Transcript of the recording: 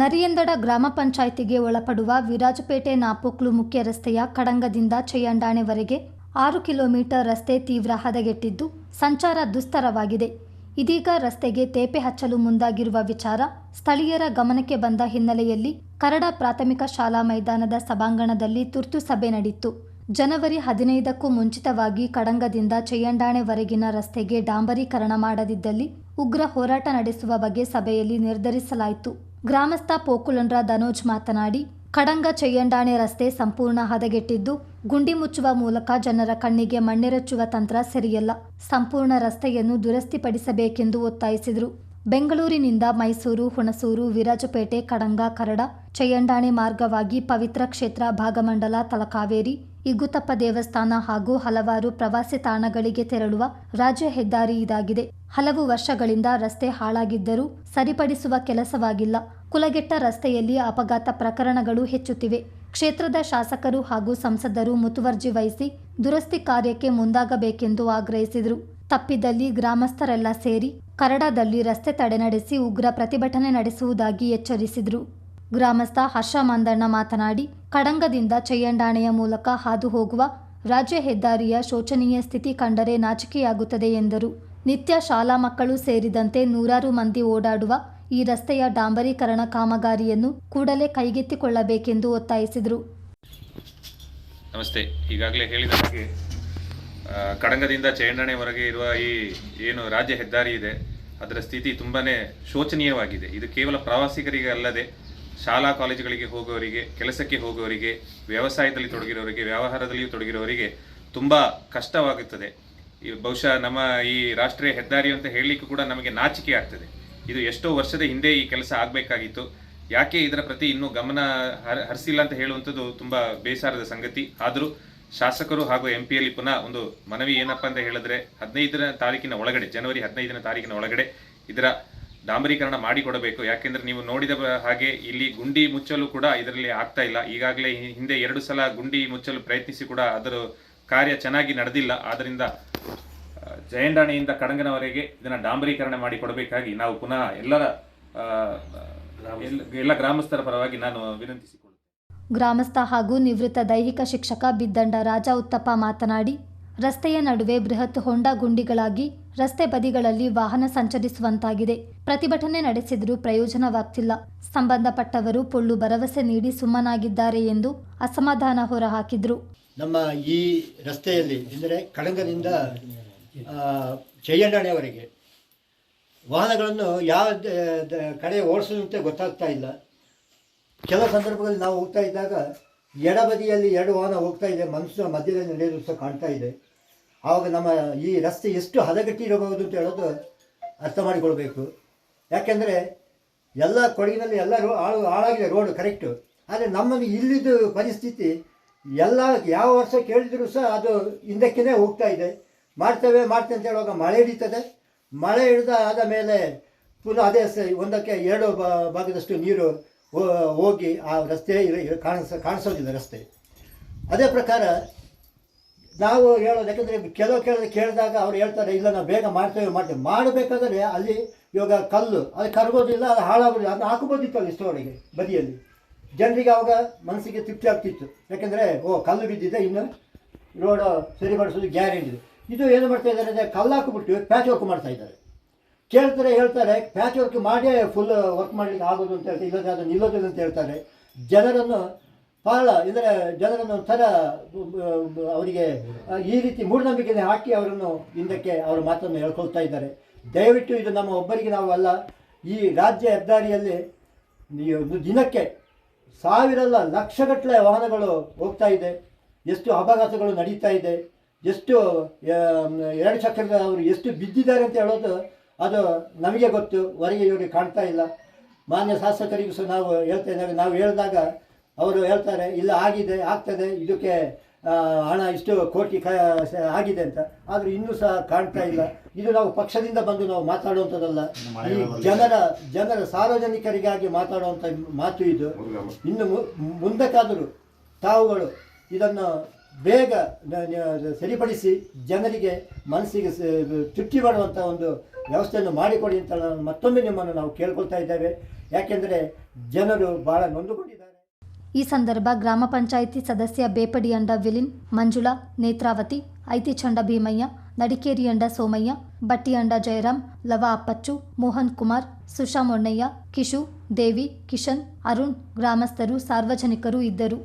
ನರಿಯಂದಡ ಗ್ರಾಮ ಪಂಚಾಯಿತಿಗೆ ಒಳಪಡುವ ವಿರಾಜಪೇಟೆ ನಾಪೋಕ್ಲು ಮುಖ್ಯ ರಸ್ತೆಯ ಕಡಂಗದಿಂದ ಚಯ್ಯಂಡಾಣೆವರೆಗೆ ಆರು ಕಿಲೋಮೀಟರ್ ರಸ್ತೆ ತೀವ್ರ ಹದಗೆಟ್ಟಿದ್ದು ಸಂಚಾರ ದುಸ್ತರವಾಗಿದೆ. ಇದೀಗ ರಸ್ತೆಗೆ ತೇಪೆ ಹಚ್ಚಲು ಮುಂದಾಗಿರುವ ವಿಚಾರ ಸ್ಥಳೀಯರ ಗಮನಕ್ಕೆ ಬಂದ ಹಿನ್ನೆಲೆಯಲ್ಲಿ ಕರಡ ಪ್ರಾಥಮಿಕ ಶಾಲಾ ಮೈದಾನದ ಸಭಾಂಗಣದಲ್ಲಿ ತುರ್ತು ಸಭೆ ನಡೆಯಿತು. ಜನವರಿ ಹದಿನೈದಕ್ಕೂ ಮುಂಚಿತವಾಗಿ ಕಡಂಗದಿಂದ ಚಯ್ಯಂಡಾಣೆವರೆಗಿನ ರಸ್ತೆಗೆ ಡಾಂಬರೀಕರಣ ಮಾಡದಿದ್ದಲ್ಲಿ ಉಗ್ರ ಹೋರಾಟ ನಡೆಸುವ ಬಗ್ಗೆ ಸಭೆಯಲ್ಲಿ ನಿರ್ಧರಿಸಲಾಯಿತು. ಗ್ರಾಮಸ್ಥ ಪೋಕುಲನ್ರ ಧನೋಜ್ ಮಾತನಾಡಿ, ಕಡಂಗ ಚೆಯ್ಯಂಡಾಣೆ ರಸ್ತೆ ಸಂಪೂರ್ಣ ಹದಗೆಟ್ಟಿದ್ದು, ಗುಂಡಿ ಮುಚ್ಚುವ ಮೂಲಕ ಜನರ ಕಣ್ಣಿಗೆ ಮಣ್ಣೆರಚುವ ತಂತ್ರ ಸರಿಯಲ್ಲ. ಸಂಪೂರ್ಣ ರಸ್ತೆಯನ್ನು ದುರಸ್ತಿಪಡಿಸಬೇಕೆಂದು ಒತ್ತಾಯಿಸಿದರು. ಬೆಂಗಳೂರಿನಿಂದ ಮೈಸೂರು, ಹುಣಸೂರು, ವಿರಾಜಪೇಟೆ, ಕಡಂಗ, ಕರಡ ಚೆಯ್ಯಂಡಾಣೆ ಮಾರ್ಗವಾಗಿ ಪವಿತ್ರ ಕ್ಷೇತ್ರ ಭಾಗಮಂಡಲ, ತಲಕಾವೇರಿ, ಇಗುತಪ್ಪ ದೇವಸ್ಥಾನ ಹಾಗೂ ಹಲವಾರು ಪ್ರವಾಸಿ ತಾಣಗಳಿಗೆ ತೆರಳುವ ರಾಜ್ಯ ಹೆದ್ದಾರಿ ಇದಾಗಿದೆ. ಹಲವು ವರ್ಷಗಳಿಂದ ರಸ್ತೆ ಹಾಳಾಗಿದ್ದರೂ ಸರಿಪಡಿಸುವ ಕೆಲಸವಾಗಿಲ್ಲ. ಕುಲಗೆಟ್ಟ ರಸ್ತೆಯಲ್ಲಿ ಅಪಘಾತ ಪ್ರಕರಣಗಳು ಹೆಚ್ಚುತ್ತಿವೆ. ಕ್ಷೇತ್ರದ ಶಾಸಕರು ಹಾಗೂ ಸಂಸದರು ಮುತುವರ್ಜಿ ವಹಿಸಿ ದುರಸ್ತಿ ಕಾರ್ಯಕ್ಕೆ ಮುಂದಾಗಬೇಕೆಂದು ಆಗ್ರಹಿಸಿದರು. ತಪ್ಪಿದಲ್ಲಿ ಗ್ರಾಮಸ್ಥರೆಲ್ಲ ಸೇರಿ ಕರಡದಲ್ಲಿ ರಸ್ತೆ ತಡೆ ನಡೆಸಿ ಉಗ್ರ ಪ್ರತಿಭಟನೆ ನಡೆಸುವುದಾಗಿ ಎಚ್ಚರಿಸಿದರು. ಗ್ರಾಮಸ್ಥ ಹರ್ಷ ಮಂದಣ್ಣ ಮಾತನಾಡಿ, ಕಡಂಗದಿಂದ ಚಯ್ಯಂಡಾಣೆಯ ಮೂಲಕ ಹಾದು ಹೋಗುವ ರಾಜ್ಯ ಹೆದ್ದಾರಿಯ ಶೋಚನೀಯ ಸ್ಥಿತಿ ಕಂಡರೆ ನಾಚಿಕೆಯಾಗುತ್ತದೆ ಎಂದರು. ನಿತ್ಯ ಶಾಲಾ ಮಕ್ಕಳು ಸೇರಿದಂತೆ ನೂರಾರು ಮಂದಿ ಓಡಾಡುವ ಈ ರಸ್ತೆಯ ಡಾಂಬರೀಕರಣ ಕಾಮಗಾರಿಯನ್ನು ಕೂಡಲೇ ಕೈಗೆತ್ತಿಕೊಳ್ಳಬೇಕೆಂದು ಒತ್ತಾಯಿಸಿದರು. ನಮಸ್ತೆ. ಈಗಾಗಲೇ ಹೇಳಿದ ಹಾಗೆ ಕಡಂಗದಿಂದ ಚೇಂಡಣೆವರೆಗೆ ಇರುವ ಈ ಏನು ರಾಜ್ಯ ಹೆದ್ದಾರಿ ಇದೆ, ಅದರ ಸ್ಥಿತಿ ತುಂಬಾನೇ ಶೋಚನೀಯವಾಗಿದೆ. ಇದು ಕೇವಲ ಪ್ರವಾಸಿಗರಿಗೆ ಅಲ್ಲದೆ, ಶಾಲಾ ಕಾಲೇಜುಗಳಿಗೆ ಹೋಗುವವರಿಗೆ ಕೆಲಸಕ್ಕೆ ಹೋಗುವವರಿಗೆ ವ್ಯವಸಾಯದಲ್ಲಿ ತೊಡಗಿರೋರಿಗೆ, ವ್ಯವಹಾರದಲ್ಲಿಯೂ ತೊಡಗಿರೋರಿಗೆ ತುಂಬ ಕಷ್ಟವಾಗುತ್ತದೆ. ಈ ಬಹುಶಃ ನಮ್ಮ ಈ ರಾಷ್ಟ್ರೀಯ ಹೆದ್ದಾರಿ ಅಂತ ಹೇಳಲಿಕ್ಕೂ ಕೂಡ ನಮಗೆ ನಾಚಿಕೆ ಆಗ್ತದೆ. ಇದು ಎಷ್ಟೋ ವರ್ಷದ ಹಿಂದೆ ಈ ಕೆಲಸ ಆಗಬೇಕಾಗಿತ್ತು. ಯಾಕೆ ಇದರ ಪ್ರತಿ ಇನ್ನೂ ಗಮನ ಹರ, ಹರಿಸಿಲ್ಲ ಅಂತ ಹೇಳುವಂಥದ್ದು ತುಂಬ ಬೇಸಾರದ ಸಂಗತಿ. ಆದರೂ ಶಾಸಕರು ಹಾಗೂ ಎಂ ಪಿಯಲ್ಲಿ ಪುನಃ ಒಂದು ಮನವಿ ಏನಪ್ಪ ಅಂತ ಹೇಳಿದ್ರೆ ಹದಿನೈದನೇ ತಾರೀಕಿನ ಒಳಗಡೆ, ಜನವರಿ ಹದಿನೈದನೇ ತಾರೀಕಿನ ಒಳಗಡೆ ಇದರ ಡಾಂಬರೀಕರಣ ಮಾಡಿಕೊಡಬೇಕು. ಯಾಕೆಂದ್ರೆ ನೀವು ನೋಡಿದ ಹಾಗೆ ಇಲ್ಲಿ ಗುಂಡಿ ಮುಚ್ಚಲು ಕೂಡ ಇದರಲ್ಲಿ ಆಗ್ತಾ ಇಲ್ಲ. ಈಗಾಗಲೇ ಹಿಂದೆ ಎರಡು ಸಲ ಗುಂಡಿ ಮುಚ್ಚಲು ಪ್ರಯತ್ನಿಸಿ ಕೂಡ ಅದರ ಕಾರ್ಯ ಚೆನ್ನಾಗಿ ನಡೆದಿಲ್ಲ. ಆದ್ದರಿಂದ ಜಯಂಡಾಣೆಯಿಂದ ಕಡಂಗನವರೆಗೆ ಇದನ್ನ ಡಾಂಬರೀಕರಣ ಮಾಡಿ ಕೊಡಬೇಕಾಗಿ ನಾವು ಪುನಃ ಎಲ್ಲರ ಎಲ್ಲ- ಎಲ್ಲ ಗ್ರಾಮಸ್ಥರ ಪರವಾಗಿ ನಾನು ವಿನಂತಿಸಿಕೊಳ್ಳುತ್ತೇನೆ. ಗ್ರಾಮಸ್ಥ ಹಾಗೂ ನಿವೃತ್ತ ದೈಹಿಕ ಶಿಕ್ಷಕ ಬಿದ್ದಂಡ ರಾಜ ಉತ್ತಪ್ಪ ಮಾತನಾಡಿ ರಸ್ತೆಯ ನಡುವೆ ಬೃಹತ್ ಹೊಂಡ ಗುಂಡಿಗಳಾಗಿ ರಸ್ತೆ ಬದಿಗಳಲ್ಲಿ ವಾಹನ ಸಂಚರಿಸುವಂತಾಗಿದೆ. ಪ್ರತಿಭಟನೆ ನಡೆಸಿದರೂ ಪ್ರಯೋಜನವಾಗ್ತಿಲ್ಲ. ಸಂಬಂಧಪಟ್ಟವರು ಪೊಳ್ಳು ಭರವಸೆ ನೀಡಿ ಸುಮ್ಮನಾಗಿದ್ದಾರೆ ಎಂದು ಅಸಮಾಧಾನ ಹೊರಹಾಕಿದ್ರು. ನಮ್ಮ ಈ ರಸ್ತೆಯಲ್ಲಿ ಅಂದರೆ ಕಳಂಗದಿಂದ ಆ, ಚಯ್ಯಂಡಾಣೆಯವರೆಗೆ ವಾಹನಗಳನ್ನು ಯಾವ ಕಡೆ ಓಡಿಸೋದಂತೆ ಗೊತ್ತಾಗ್ತಾ ಇಲ್ಲ. ಕೆಲವು ಸಂದರ್ಭಗಳಲ್ಲಿ ನಾವು ಹೋಗ್ತಾ ಇದ್ದಾಗ ಎಡಬದಿಯಲ್ಲಿ ಎರಡು ವಾಹನ ಹೋಗ್ತಾ ಇದೆ ಮನುಷ್ಯರ ಮಧ್ಯದಲ್ಲಿ ನಡೆಯೋದು ಸಹ ಕಾಣ್ತಾ ಇದೆ. ಆವಾಗ ನಮ್ಮ ಈ ರಸ್ತೆ ಎಷ್ಟು ಹದಗೆಟ್ಟಿರಬಹುದು ಅಂತ ಹೇಳೋದು ಅರ್ಥ ಮಾಡಿಕೊಳ್ಬೇಕು. ಯಾಕೆಂದರೆ ಎಲ್ಲ ಕೊಡಗಿನಲ್ಲಿ ಎಲ್ಲ ರೋ ಹಾಳು ಹಾಳಾಗಿದೆ ರೋಡ್ ಕರೆಕ್ಟು ಆದರೆ ನಮ್ಮಲ್ಲಿ ಇಲ್ಲಿದ್ದು ಪರಿಸ್ಥಿತಿ ಎಲ್ಲ ಯಾವ ವರ್ಷ ಕೇಳಿದರೂ ಸಹ ಅದು ಹಿಂದಕ್ಕೇ ಹೋಗ್ತಾ ಇದೆ. ಮಾಡ್ತೇವೆ ಮಾಡ್ತೇವೆ ಅಂತ ಹೇಳುವಾಗ ಮಳೆ ಹಿಡಿತದೆ. ಮಳೆ ಹಿಡಿದ ಆದ ಮೇಲೆ ಪುನಃ ಅದೇ ಒಂದಕ್ಕೆ ಎರಡು ಭಾಗದಷ್ಟು ನೀರು ಹೋಗಿ ಆ ರಸ್ತೆ ಕಾಣಿಸ ಕಾಣಿಸೋದಿಲ್ಲ ರಸ್ತೆ. ಅದೇ ಪ್ರಕಾರ ನಾವು ಹೇಳೋದು ಯಾಕಂದರೆ ಕೆಲವು ಕೇಳಿದ ಕೇಳಿದಾಗ ಅವ್ರು ಹೇಳ್ತಾರೆ, ಇಲ್ಲ, ನಾವು ಬೇಗ ಮಾಡ್ತೇವೆ ಮಾಡ್ತೇವೆ. ಮಾಡಬೇಕಾದ್ರೆ ಅಲ್ಲಿ ಇವಾಗ ಕಲ್ಲು ಅದು ಕರಗೋದಿಲ್ಲ ಅದು ಹಾಳಾಗೋದಿಲ್ಲ ಅದನ್ನ ಹಾಕಬೋದಿತ್ತು ಅಲ್ಲಿ ಸ್ಟೋರಿಗೆ, ಬದಿಯಲ್ಲಿ. ಜನರಿಗೆ ಆವಾಗ ಮನಸ್ಸಿಗೆ ತೃಪ್ತಿ ಆಗ್ತಿತ್ತು. ಯಾಕೆಂದರೆ, ಓ, ಕಲ್ಲು ಬಿದ್ದಿದೆ, ಇನ್ನು ರೋಡ್ ಸರಿಪಡಿಸೋದು ಗ್ಯಾರಂಟಿ ಇದು ಏನು ಮಾಡ್ತಾ ಇದ್ದಾರೆ ಅಂದರೆ ಕಲ್ಲು ಹಾಕಿಬಿಟ್ಟು ಪ್ಯಾಚ್ ವರ್ಕ್ ಮಾಡ್ತಾ ಇದ್ದಾರೆ. ಕೇಳ್ತಾರೆ, ಹೇಳ್ತಾರೆ ಪ್ಯಾಚ್ ವರ್ಕ್ ಮಾಡಿ ಫುಲ್ ವರ್ಕ್ ಮಾಡಲಿಕ್ಕೆ ಆಗೋದು ಅಂತ ಹೇಳ್ತಾರೆ ಇಲ್ಲದೆ ಅದು ನಿಲ್ಲೋದಿಲ್ಲ ಅಂತ ಹೇಳ್ತಾರೆ. ಜನರನ್ನು ಬಹಳ ಇದರ ಜನರನ್ನು ಒಂಥರ ಅವರಿಗೆ ಈ ರೀತಿ ಮೂಢನಂಬಿಕೆಯನ್ನು ಹಾಕಿ ಅವರನ್ನು ಹಿಂದಕ್ಕೆ ಅವರ ಮಾತನ್ನು ಹೇಳ್ಕೊಳ್ತಾ ಇದ್ದಾರೆ. ದಯವಿಟ್ಟು ಇದು ನಮ್ಮ ಒಬ್ಬರಿಗೆ ನಾವು ಅಲ್ಲ, ಈ ರಾಜ್ಯ ಹೆದ್ದಾರಿಯಲ್ಲಿ ದಿನಕ್ಕೆ ಸಾವಿರಲ್ಲ ಲಕ್ಷಗಟ್ಟಲೆ ವಾಹನಗಳು ಹೋಗ್ತಾ ಇದೆ. ಎಷ್ಟು ಅಪಘಾತಗಳು ನಡೀತಾ ಇದೆ. ಎಷ್ಟು ಎರಡು ಚಕ್ರದ ಅವರು ಎಷ್ಟು ಬಿದ್ದಿದ್ದಾರೆ ಅಂತ ಹೇಳೋದು ಅದು ನಮಗೆ ಗೊತ್ತು ಹೊರಗೆ ಇವರಿಗೆ ಕಾಣ್ತಾ ಇಲ್ಲ. ಮಾನ್ಯ ಶಾಸಕರಿಗೂ ಸಹ ನಾವು ಹೇಳ್ತಾ ಇದ್ದೇವೆ. ನಾವು ಹೇಳಿದಾಗ ಅವರು ಹೇಳ್ತಾರೆ ಇಲ್ಲ ಆಗಿದೆ ಆಗ್ತದೆ ಇದಕ್ಕೆ ಹಣ ಇಷ್ಟು ಕೋಟಿ ಕ ಆಗಿದೆ ಅಂತ. ಆದರೆ ಇನ್ನೂ ಸಹ ಕಾಣ್ತಾ ಇಲ್ಲ. ಇದು ನಾವು ಪಕ್ಷದಿಂದ ಬಂದು ನಾವು ಮಾತಾಡುವಂಥದ್ದಲ್ಲ. ಈ ಜನರ ಜನರ ಸಾರ್ವಜನಿಕರಿಗಾಗಿ ಮಾತಾಡುವಂಥ ಮಾತು ಇದು. ಇನ್ನು ಮುಂದಕ್ಕಾದರೂ ತಾವುಗಳು ಇದನ್ನು ಬೇಗ ಸರಿಪಡಿಸಿ ಜನರಿಗೆ ಮನಸ್ಸಿಗೆ ತೃಪ್ತಿ ಮಾಡುವಂಥ ಒಂದು ವ್ಯವಸ್ಥೆಯನ್ನು ಮಾಡಿಕೊಡಿ ಅಂತ ಮತ್ತೊಮ್ಮೆ ನಿಮ್ಮನ್ನು ನಾವು ಕೇಳ್ಕೊಳ್ತಾ ಇದ್ದೇವೆ. ಯಾಕೆಂದರೆ ಜನರು ಬಹಳ ನೊಂದುಕೊಂಡಿದ್ದಾರೆ. ಈ ಸಂದರ್ಭ ಗ್ರಾಮ ಪಂಚಾಯಿತಿ ಸದಸ್ಯ ಬೇಪಡಿ ಅಂಡ ವಿಲಿನ್, ಮಂಜುಳಾ, ನೇತ್ರಾವತಿ, ಐತಿ ಚಂಡ ಭೀಮಯ್ಯ, ನಡಿಕೇರಿ ಅಂಡ ಸೋಮಯ್ಯ, ಬಟ್ಟಿ ಅಂಡ ಜಯರಾಮ್, ಲವ ಅಪ್ಪಚ್ಚು, ಮೋಹನ್ ಕುಮಾರ್, ಸುಶಾ ಮೊಣ್ಣಯ್ಯ, ಕಿಶು, ದೇವಿ, ಕಿಶನ್, ಅರುಣ್, ಗ್ರಾಮಸ್ಥರು, ಸಾರ್ವಜನಿಕರು ಇದ್ದರು.